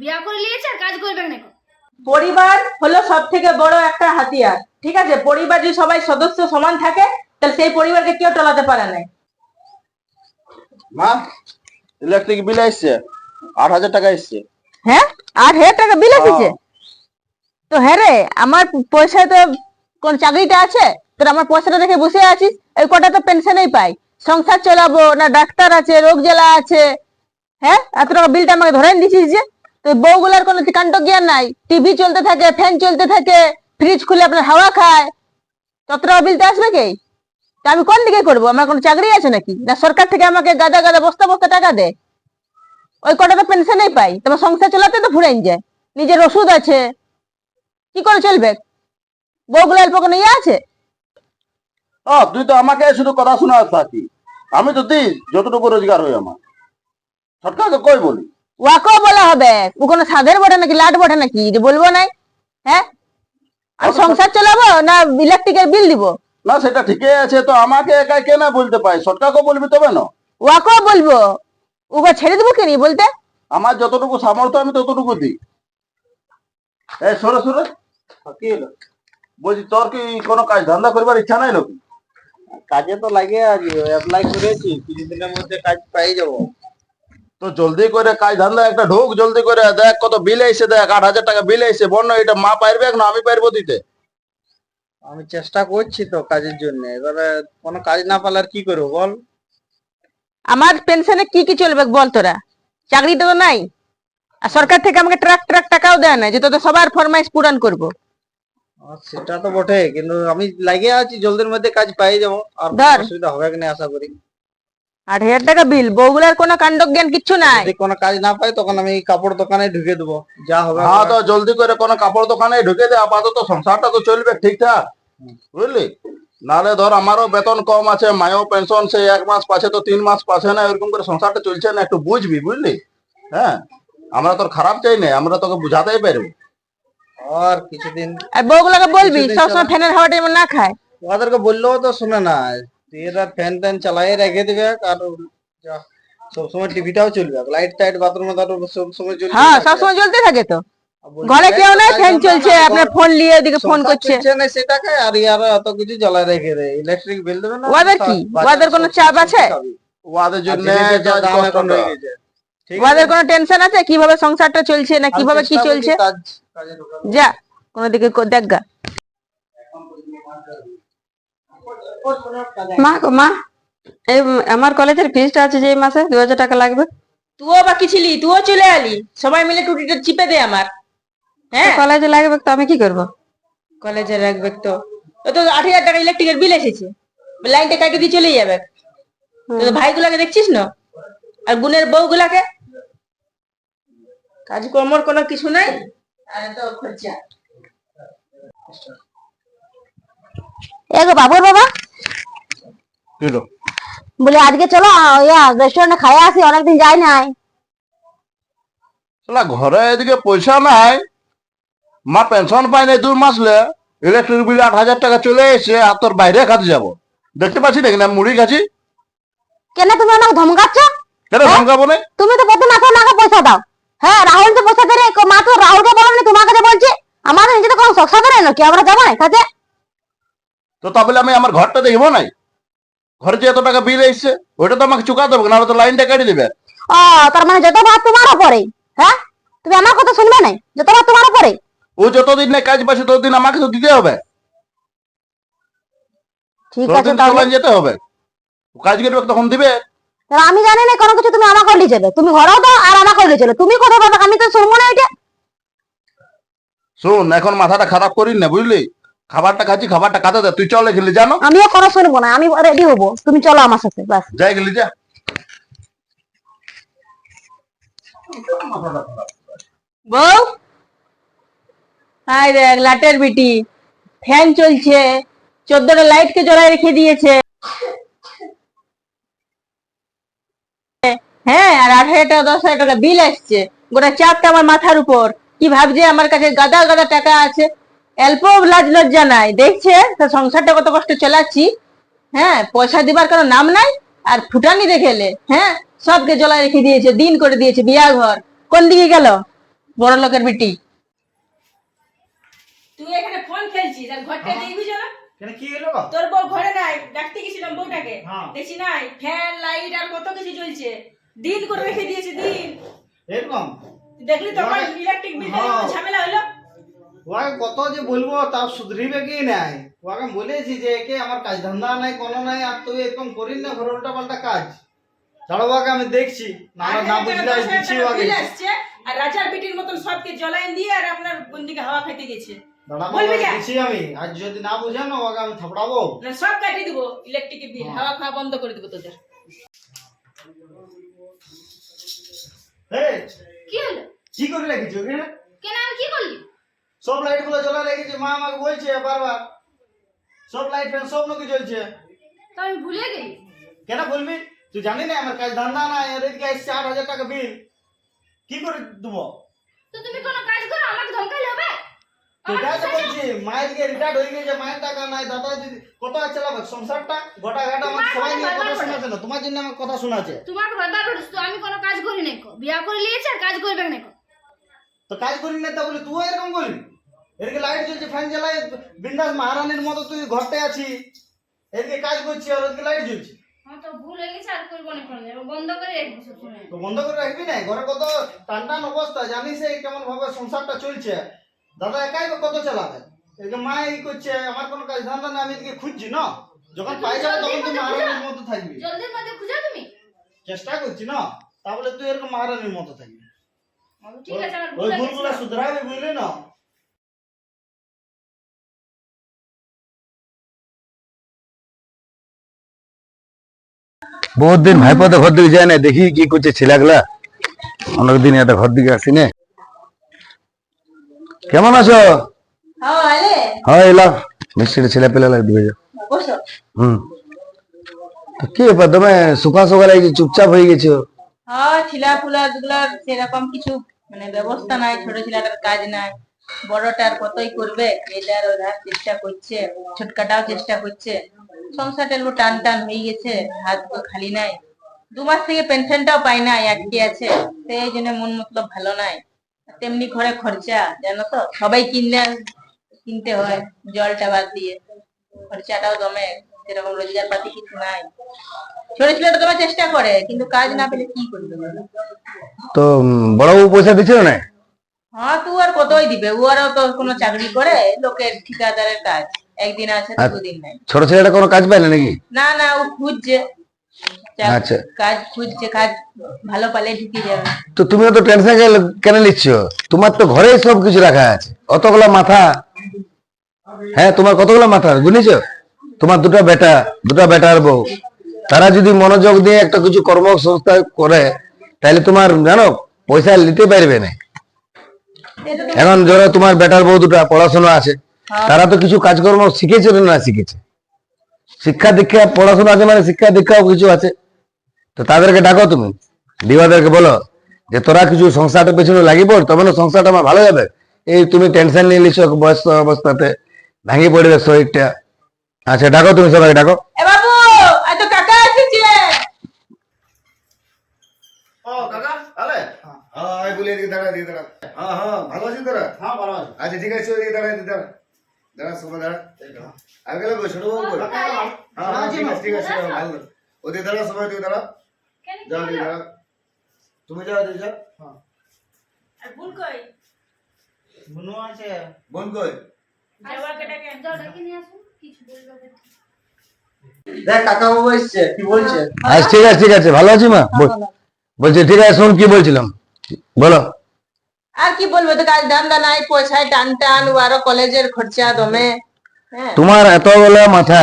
বিয়া করে নিয়েছে আর কাজ করবে না কো। পরিবার হলো সব থেকে বড় একটা হাতিয়ার ঠিক আছে? পরিবার যদি সবাই সদস্য সমান থাকে তাহলে সেই পরিবারকে কেউ টলাতে পারে না। মা ইলেকট্রিক বিল আসছে আট হাজার টাকা এসছে। হ্যাঁ? আট হাজার টাকা বিল এসেছে? তো হ্যাঁ রে আমার পয়সা তো কোন চাকরিটা আছে? তোর আমার পয়সাটা দেখে বসে আছিস এই কটা তো পেনশনই পাই। সংসার চালাবো না ডাক্তার আছে রোগ জ্বালা আছে। হ্যাঁ? এত টাকা বিলটা আমাকে ধরে দিছিস যে? বউগুলার কোনো কাণ্ড জ্ঞান নাই। টিভি চলতে থাকে ফ্যান চলতে থাকে ফ্রিজ খুলে আপনার হাওয়া খায়। তত টাকা বিলটা আসবে কি? তা আমি কোন দিকে করব? আমার কোনো চাকরি আছে নাকি? না সরকার থেকে আমাকে গাদা গাদা বস্তা বস্তা টাকা দেয়? ওই কটা তো পেনশনই পাই। তোমার সংসার চালাতে তো ফুরাইন যায় নিজের ওষুধ আছে। কি করে চলবে? বউগুলো অল্প কোনো ইয়ে আছে? ও, তুই তো আমাকে শুধু কথা শোনা থাকি আমি তো দিই যতটুকু রোজগার হয় আমার। সরকার তো কই বলি? ওয়াকেও বলা হবে। ও কোনো সাধের বটে নাকি লাট বটে নাকি? যে বলব নাই। হ্যাঁ? আর সংসার চালাবো না ইলেকট্রিকের বিল দিব? না সেটা ঠিকই আছে তো আমাকে একাই কেন বলতে পাই সরকারকে বলবি তবে না ওয়াকেও বলব। ওকে ছেড়ে দেবো কেনি বলতে? আমার যতটুকু সামর্থ্য আমি ততটুকু দিই। এই সরে সরে। কি হলো? বলছি তোর কি কোনো কাজ ধান্দা করবার ইচ্ছা নাই নাকি? কাজে তো লাগে আছি অ্যাপ্লাই করেছি। কিছুদিনের মধ্যে কাজ পাই যাব। তো জলদি করে কাজ ধান্দা একটা ঢুক জলদি করে দেখ কত বিল এসে দেখ আট হাজার টাকা বিল এসে বন্য এটা মা পারবে না আমি পারব দিতে? আমি চেষ্টা করছি তো কাজের জন্য এবারে কোনো কাজ না পেলে আর কি করব বল? আমার পেনশনে কি কি চলবে বল তোরা? চাকরিটা তো নাই। আর সরকার থেকে আমাকে ট্রাক ট্রাক টাকাও দেয় না যে তোদের সবার ফরমাইশ পূরণ করব। আর সেটা তো বটে কিন্তু আমি লাগে আছি জলদির মধ্যে কাজ পাই যাব আর। অসুবিধা হবে কিনা আশা করি। আট হাজার টাকা বিল বউগুলার কোনো কাণ্ড জ্ঞান কিচ্ছু নাই। যদি কোনো কাজ না পাই তখন আমি কাপড় দোকানে ঢুকে দেবো। যা হবে হ্যাঁ তো জলদি করে কোনো কাপড় দোকানে ঢুকে দে আপাতত সংসারটা তো চলবে ঠিকঠাক। বুঝলি? নালে ধর আমারও বেতন কম আছে মায়েও পেনশন সে এক মাস পাচ্ছে তো তিন মাস পাচ্ছে না এরকম করে সংসারটা চলছে না একটু বুঝবি বুঝলি? হ্যাঁ? আমরা তোর খারাপ চাই না আমরা তোকে বুঝাতেই পারব। আর কিছুদিন আর বউগুলাকে বলবি সবসময় ফ্যানের হাওয়াটা যেমন না খায়। ওদেরকে বললেও তো শুনে না। এরা ফ্যান ট্যান চালাই রেখে দিবে আর সবসময় টিভিটাও চলবে লাইট টাইট বাথরুমে সবসময় চলবে হ্যাঁ সবসময় চলতে থাকে তো। ঘরে কেউ নাই ফ্যান চলছে আপনার ফোন নিয়ে ওদিকে ফোন করছে। সেটাকে আর ইয়ার অত কিছু জ্বালায় রেখে দেয়। ইলেকট্রিক বিল দেবে না ওদের কি? ওদের কোনো চাপ আছে? ওদের জন্য দাম এখন হয়ে গেছে। ঠিক ওদের কোনো টেনশন আছে? কীভাবে সংসারটা চলছে না কীভাবে কি চলছে। যা কোনো দিকে দেখ গা। মা গো মা এই আমার কলেজের ফিসটা আছে যে এই মাসে দু হাজার টাকা লাগবে। তুইও বাকি ছিলি তুইও চলে আলি সবাই মিলে টুটিটা চিপে দে আমার। হ্যাঁ? কলেজে লাগবে তো আমি কি করব? কলেজে লাগবে তো। ও তো আট হাজার টাকা ইলেকট্রিকের বিল এসেছে। লাইনটা কাটে দিয়ে চলে যাবে। ভাইগুলাকে দেখছিস না? আর বোনের বউগুলাকে? কাজকর্মর কোনো কিছু নাই? আর তো খরচা। এগো বাবুর বাবা। কি বলে আজকে চলো ইয়া রেস্টুরেন্টে খাইয়ে আসি অনেকদিন যাই নাই। শালা ঘরে এদিকে পয়সা নাই। মা পেনশন পাই নাই দু মাস লে। ইলেকট্রিক বিল আট হাজার টাকা চলে এসে আর তোর বাইরে খাতে যাব। দেখতে পাচ্ছি নাকি না? মুড়ি খাচ্ছি। কেন তুমি আমাকে ধমকাচ্ছ? কেন ধমকাবো না? তুমি তো প্রতি মাসে আমাকে পয়সা দাও। হ্যাঁ রাহুল তো পয়সা দেয় মা তো রাহুলকে বলো তোমাকে যে বলছে আমাদের নিজে তো কোনো সংসার করে নাকি? আমরা যাব না কাজে তো তাহলে আমি আমার ঘরটা দেখব নাই? ঘরে যে এত টাকা বিল এসছে ওইটা তো আমাকে চুকা দেবো না তো লাইনটা কেটে দিবে। ও তার মানে যত ভাত তোমার উপরে হ্যাঁ? তুমি আমার কথা শুনবে না যত ভাত তোমার উপরে ও যতদিন না কাজ পাচ্ছে ততদিন আমাকে তো দিতে হবে। ঠিক আছে তাহলে। যেতে হবে। ও কাজ করবে তখন দিবে। আমি জানি না কোনো কিছু তুমি আমাকে নিয়ে যাবে। তুমি ঘরেও দাও আর আমাকে নিয়ে যাবে। তুমি কথা বলবে আমি তো শুনব না এটা। শোন এখন মাথাটা খারাপ করিস না বুঝলি? খাবারটা খাচ্ছি খাবারটা খাতে দে তুই চলে গেলি জানো আমিও কোনো শুনব না আমি রেডি হব। তুমি চলো আমার সাথে বাস যাই গেলি যা। বউ? হাই দেখ লাটের বিটি। ফ্যান চলছে চোদ্দটা লাইট কে জ্বলায় রেখে দিয়েছে। হ্যাঁ আর হাজার টাকা দশ হাজার টাকা বিল আসছে। গোটা চাপটা আমার মাথার উপর। কি ভাবছে? আমার কাছে গাদা গাদা টাকা আছে। অল্প লাজ লজ্জা নাই। দেখছে তা সংসারটা কত কষ্ট চালাচ্ছি। হ্যাঁ পয়সা দিবার কোনো নাম নাই আর ফুটানি দেখেলে হ্যাঁ সবকে জ্বলায় রেখে দিয়েছে দিন করে দিয়েছে বিয়া ঘর কোন দিকে গেল? বড় লোকের বিটি। তুই এখানে ফোন খেলছিস আর ঘরটা দেখবি যেন? কেন কি হলো? তোর বউ ঘরে নাই ডাকতে গেছিলাম বউটাকে। হ্যাঁ। দেখছি নাই ফ্যান লাইট আর কত কিছু চলছে দিন করে রেখে দিয়েছে দিন। এরকম? দেখলি তো হ্যাঁ। ইলেকট্রিক বিল হ্যাঁ। ঝামেলা হলো? ওকে কত যে বলব তা শুধরিবে কি নাই ওকে বলেছি যে একে আমার কাজ ধান্দা নাই কোনো নাই আর তুই এরকম করিস না ঘরে উল্টা পাল্টা কাজ। ছাড়ো ওকে আমি দেখছি। না আর না বুঝলে আজ দিচ্ছি ওকে আর রাজার বিটির মতন সবকে জ্বলাইন দিয়ে আর আপনার বন্দিকে হাওয়া খাইতে গেছে। দিচ্ছি আমি। আজ যদি না ওকে আমি থাপড়াবো। না সব কাটিয়ে দিব ইলেকট্রিক বিল হ্যাঁ। হাওয়া খাওয়া বন্ধ করে দিব তোদের। এই, কি হলো? কি করে রেখেছি ওখানে কেন আমি কি করলি? সব লাইটগুলো জ্বলা রেখেছি মা আমাকে বলছে বারবার। সব লাইট ফ্যান সব নাকি জ্বলছে। তো আমি ভুলে গেলি? কেন বলবি তুই জানি না আমার কাজ ধান্দা নাই এর এদিকে আসছে আট হাজার টাকা বিল কি করে দেবো? তো তুমি কোনো কাজ করো আমাকে ধমকাইলে হবে? তো তো বলছি মায়ের দিকে রিটায়ার্ড হয়ে গেছে মায়ের টাকা নাই দাদা দিদি কত আর চালাবে সংসারটা গোটা ঘাটা আমার সবাই নিয়ে কথা শোনাচ্ছে না তোমার জন্য আমার কথা শোনাচ্ছে। তোমাকে বারবার বলিস তো আমি কোনো কাজ করি নাই বিয়া করে আর কাজ করবে না কো। তো কাজ করি না তা বলে তুই এরকম করবি এদিকে লাইট জ্বলছে ফ্যান জ্বালাই বিন্দাস মহারানীর মতো তুই ঘরটায় আছি। এদিকে কাজ করছি আর ওদিকে লাইট জ্বলছে। আমার তো ভুল হয়ে গেছে আর করব না কোনো বন্ধ করে রাখব সবসময়। তো বন্ধ করে রাখবি না? ঘরে কত টান টান অবস্থা জানিস কেমন ভাবে সংসারটা চলছে। দাদা একাই কত চালাবে? এদিকে মা এই করছে আমার কোনো কাজ ধান্দা না আমি এদিকে খুঁজছি না? যখন পাই যাবে তখন তুই মহারানীর মতো থাকবি। জলদির মধ্যে খুঁজো তুমি। চেষ্টা করছি না? তাহলে তুই এরকম মহারানীর মতো থাকবি। ঠিক আছে ওই ভুলগুলো শুধরাবে বুঝলি না? বহুত দিন ভাইপোতে ঘর দিকে যায় না দেখি কি করছে ছেলেগুলা। অনেকদিন এটা ঘর দিকে আসি না কেমন আছো? হ্যাঁ হ্যাঁ এলাম মিষ্টির ছেলে পেলে দিবে। বসো। হুম। কি ব্যাপার তুমি সকালে এই যে চুপচাপ হয়ে গেছো? হ্যাঁ ছিলা ফুলা সেরকম কিছু মানে ব্যবস্থা নাই ছোট ছেলেটার কাজ নাই। বড়টার কতই করবে? এটার ওধার চেষ্টা করছে ছোটকাটাও চেষ্টা করছে। সংসারটা একটু টান টান হয়ে গেছে, হাত খালি নাই। দু মাস থেকে পেনশনটাও পাই নাই আটকে আছে। সেই জন্য মন মতলব ভালো নাই। তেমনি ঘরে খরচা, জানো তো? সবাই কিনলে কিনতে হয়, জলটা বাদ দিয়ে। খরচাটাও দমে সেরকম রোজগার পাতি কিছু নাই। ছোট ছেলেটা তোমার চেষ্টা করে, কিন্তু কাজ না পেলে কি করবে? তো বড়বাবু পয়সা দিচ্ছিল না? হ্যাঁ তু আর কতই দিবে? ও আরও তো কোনো চাকরি করে লোকের ঠিকাদারের কাজ। একদিন আছে তো আচ্ছা। দুদিন নাই। ছোট ছেলেটা কোনো কাজ পায় না নাকি? না না ও খুঁজছে। আচ্ছা। কাজ খুঁজছে কাজ ভালো পালে ঢুকে যাবে তো তুমিও তো টেনশন কেন নিচ্ছ? তোমার তো ঘরেই সব কিছু রাখা আছে। অতগুলা মাথা? হ্যাঁ তোমার কতগুলো মাথা? বুঝেছ? তোমার দুটো বেটা দুটো বেটার বউ। তারা যদি মনোযোগ দিয়ে একটা কিছু কর্মসংস্থা করে তাহলে তোমার জানো পয়সা নিতে পারবে না। এখন ধরো তোমার বেটার বউ দুটা পড়াশোনা আছে তারা তো কিছু কাজকর্ম শিখেছে না শিখেছে? শিক্ষা দীক্ষা পড়াশোনা আছে মানে শিক্ষা দীক্ষাও কিছু আছে। তো তাদেরকে ডাকো তুমি। দিবাদেরকে বলো যে তোরা কিছু সংসারটা পেছনে লাগি পড় তবে না সংসারটা আমার ভালো যাবে। এই তুমি টেনশন নিয়ে নিচ্ছ বয়স্ক অবস্থাতে ভাঙি পড়বে শরীরটা। আচ্ছা ডাকো তুমি সবাই ডাকো এ বাবু আজ তো কাকা এসেছে ও কাকা আলে হ্যাঁ বলি এদিকে দাঁড়া এদিকে দাঁড়া। হ্যাঁ হ্যাঁ। ভালো আছিস তোরা? হ্যাঁ ভালো আছে। আচ্ছা ঠিক আছে ওদিকে দাঁড়া এদিকে দাঁড়া। দাঁড়া সময় দাঁড়া। আগে গেলে ছোট বাবু হ্যাঁ হ্যাঁ। ঠিক আছে ঠিক আছে ভালো। ওদিকে দাঁড়া সময় ওদিকে দাঁড়া। যাও? ওদিকে দাঁড়া। তুমি যাও ওদিকে যাও। আর ভুল কই? বুনু আছে। বোন কই? আচ্ছা ঠিক আছে ঠিক আছে ভালো আছি মা। বলছি ঠিক আছে শোন কি বলছিলাম? বলো। আর কি বলব তো কাজ ধান্দা নাই পয়সায় টান টান আরও কলেজের খরচা দমে। হ্যাঁ। তোমার এতগুলো মাথা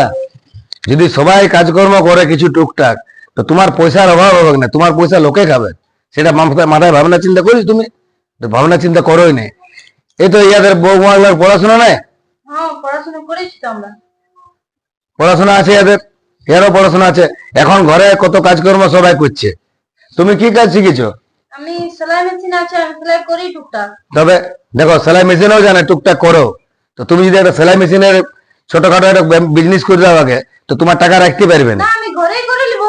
যদি সবাই কাজকর্ম করে কিছু টুকটাক তো তোমার পয়সার অভাব হবে না তোমার পয়সা লোকে খাবে। সেটা মাথায় ভাবনা চিন্তা করিস তুমি ভাবনা চিন্তা করোই না। এই তো ইয়াদের বৌমাগুলোর পড়াশোনা নাই হ্যাঁ পড়াশোনা করেছি পড়াশোনা আছে এদের এরও পড়াশোনা আছে। এখন ঘরে কত কাজকর্ম সবাই করছে। তুমি কি কাজ শিখেছো? আমি সেলাই মেশিন আছে আমি সেলাই করি টুকটাক। তবে দেখো সেলাই মেশিনও জানে টুকটাক করো। তো তুমি যদি একটা সেলাই মেশিনের ছোটখাটো একটা বিজনেস করে দাও আগে তো তোমার টাকা রাখতে পারবে না। আমি ঘরেই করে নিব।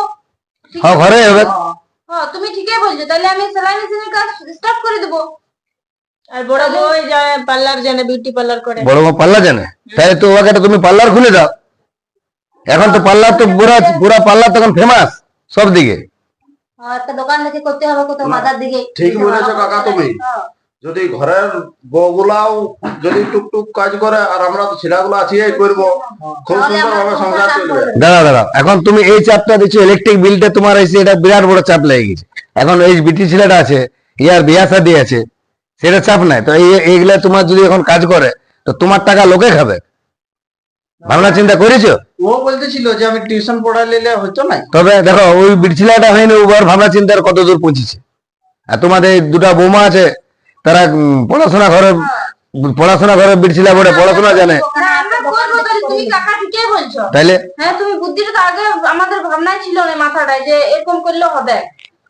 হ্যাঁ ঘরে হবে। হ্যাঁ তুমি ঠিকই বলছো তাহলে আমি সেলাই মেশিনের কাজ স্টার্ট করে দেবো। আর বড় বই যায় পার্লার জানে বিউটি পার্লার করে। বড় বউ পাল্লা জানে? তাহলে তো ওকে তুমি পার্লার খুলে দাও। এখন তো পার্লার তো পুরা পুরা পার্লার তখন ফেমাস সব দিকে হ্যাঁ, একটা দোকান দেখে করতে হবে কোথাও বাজার দিকে। ঠিক বলেছ কাকা তুমি। যদি ঘরের বউগুলাও যদি টুকটুক কাজ করে আর আমরা তো ছেলেগুলো আছি এই করব খুব সুন্দর ভাবে সংসার চলবে। দাঁড়াও দাঁড়াও। এখন তুমি এই চাপটা দিচ্ছ ইলেকট্রিক বিলটা তোমার এসে এটা বিরাট বড় চাপ লেগে গেছে। এখন এই বিটি ছেলেটা আছে ইয়ার বিয়া শাদী আছে সেটা চাপ নাই। তো এই এইগুলা তোমার যদি এখন কাজ করে তো তোমার টাকা লোকে খাবে। ভাবনা চিন্তা করেছ? ও বলতেছিল যে আমি টিউশন পড়াই নিলে হতো না। তবে দেখো ওই বিড়ছিলাটা হয়নি ভাবনা চিন্তার কত দূর পৌঁছেছে। আর তোমাদের দুটা বৌমা আছে তারা পড়াশোনা ঘরে পড়াশোনা ঘরে বিড়ছিলা বলে পড়াশোনা জানে। করব তাহলে তুমি কাকা ঠিকই বলছো। তাইলে? হ্যাঁ তুমি বুদ্ধিটা তো আগে আমাদের ভাবনায় ছিল না মাথাটায় যে এরকম করলে হবে।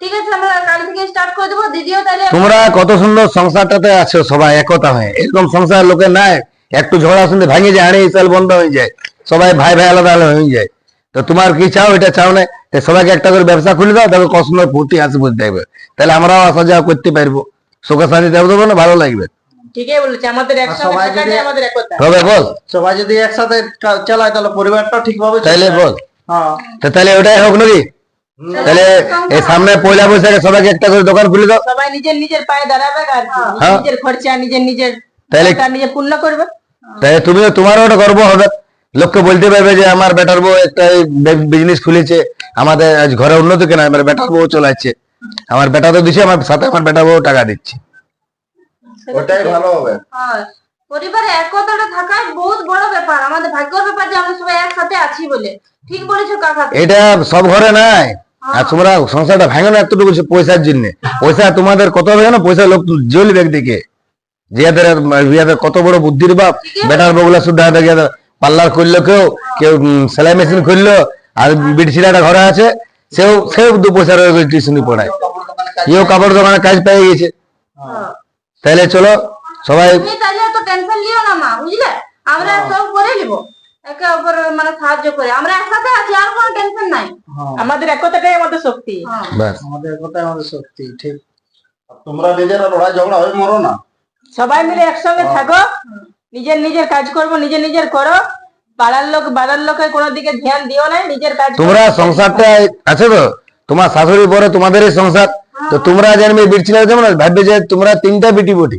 ঠিক আছে আমরা কাল থেকে স্টার্ট করে দেবো। দিদিও তাহলে তোমরা কত সুন্দর সংসারটাতে আছো সবাই একতা হয়ে। এরকম সংসার লোকের নাই একটু ঝগড়া শুনতে ভাঙে যায় আড়ে সাল বন্ধ হয়ে যায়। সবাই ভাই ভাই আলাদা আলাদা হয়ে যায়। তো তোমার কি চাও এটা চাও না? তো সবাইকে একটা করে ব্যবসা খুলে দাও কত সুন্দর ফুর্তি হাসি বুঝতে হবে। তাহলে আমরাও আসা যাওয়া করতে পারব। সুখে শান্তি দেবো দেবো না ভালো লাগবে। তবে বল। সবাই যদি একসাথে চালায় তাহলে ঠিকভাবে। বল। হ্যাঁ। তো তাহলে ওটাই হোক নাকি? তাহলে এই সামনে পয়লা বৈশাখে সবাইকে একটা করে দোকান খুলে দাও। সবাই নিজের নিজের পায়ে দাঁড়াবে আর হ্যাঁ। নিজের খরচা নিজের নিজের তাহলে নিজে পূর্ণ করবে। তাহলে তুমিও তোমারও একটা গর্ব হবে। লোককে বলতে পারবে যে আমার বেটার বউ একটা বিজনেস খুলেছে আমাদের আজ ঘরে উন্নতি কেন আমার বেটার বউ চলাচ্ছে। আমার বেটা তো দিচ্ছে আমার সাথে আমার বেটা বউ টাকা দিচ্ছে। ওটাই ভালো হবে। হ্যাঁ। পরিবারে একতাটা থাকা বহুত বড় ব্যাপার। আমাদের ভাগ্যের ব্যাপার যে আমরা সবাই একসাথে আছি বলে। ঠিক বলেছ কাকা এটা সব ঘরে নাই। আর তোমরা সংসারটা ভাঙো না এতটুকু পয়সার জন্য। পয়সা তোমাদের কত হবে না পয়সা লোক জ্বলবে একদিকে। জিয়াদের কত বড় বুদ্ধির বাপ বেটার বগুলা শুদ্ধ হাতে গিয়ে পার্লার করল কেউ কেউ সেলাই মেশিন খুললো আর বিড়ছিলাটা ঘরে আছে সেও সেও দু পয়সা টিউশনি পড়ায়। ইও কাপড় দোকানে কাজ পেয়ে গেছে। তাহলে চলো সবাই তাহলে এত টেনশন লিও না মা বুঝলে? আমরা সব করে নিব। একে অপর মানে সাহায্য করে। আমরা একসাথে আছি আর কোনো টেনশন নাই। আমাদের একতাটাই আমাদের শক্তি। হ্যাঁ। আমাদের আমাদের শক্তি ঠিক। তোমরা নিজেরা লড়াই ঝগড়া হয়ে মরো না। সবাই মিলে একসঙ্গে থাকো। নিজের নিজের কাজ করব নিজের নিজের করো। পাড়ার লোক বাড়ার লোকের কোনো দিকে ধ্যান দিও না নিজের কাজ তোমরা সংসারটা আছে তো? তোমার শাশুড়ি পরে তোমাদেরই সংসার। তো তোমরা জানবে বিড়ছিলা যেমন ভাববে যে তোমরা তিনটা বিটি বটি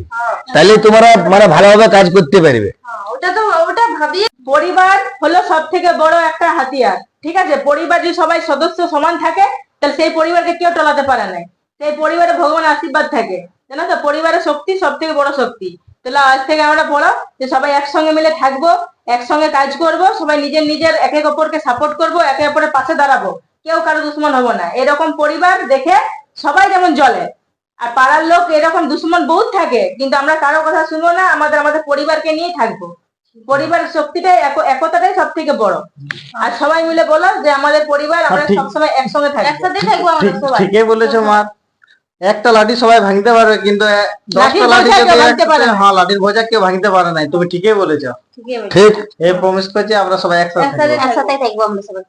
তাহলে তোমরা মানে ভালোভাবে কাজ করতে পারবে। হ্যাঁ, ওটা তো ওটা ভাবি পরিবার হলো সব থেকে বড় একটা হাতিয়ার ঠিক আছে? পরিবার যদি সবাই সদস্য সমান থাকে তাহলে সেই পরিবারকে কেউ টলাতে পারে না। সেই পরিবারে ভগবান আশীর্বাদ থাকে জানো তো? পরিবারের শক্তি সব থেকে বড় শক্তি। তাহলে আজ থেকে আমরা বলো যে সবাই একসঙ্গে মিলে থাকব একসঙ্গে কাজ করব সবাই নিজের নিজের এক এক অপরকে সাপোর্ট করব একে অপরের পাশে দাঁড়াবো। কেউ কারও দুশ্মন হব না। এরকম পরিবার দেখে সবাই যেমন জ্বলে। আর পাড়ার লোক এরকম দুশ্মন বহুত থাকে কিন্তু আমরা কারও কথা শুনব না আমাদের আমাদের পরিবারকে নিয়ে থাকব। পরিবার শক্তিটাই এক- একতাটাই সব থেকে বড়। আর সবাই মিলে বলো যে আমাদের পরিবার আমরা সবসময় একসঙ্গে থাকব। একসাথে থাকব আমরা সবাই। ঠিকই বলেছ মা। একটা লাঠি সবাই ভাঙতে পারবে কিন্তু দশটা লাঠি কেউ ভাঙতে পারে হ্যাঁ লাঠির বোঝা কেউ ভাঙতে পারে নাই তুমি ঠিকই বলেছ। ঠিক এই প্রমিস করছি আমরা সবাই একসাথে থাকব। একসাথে থাকব আমরা সবাই।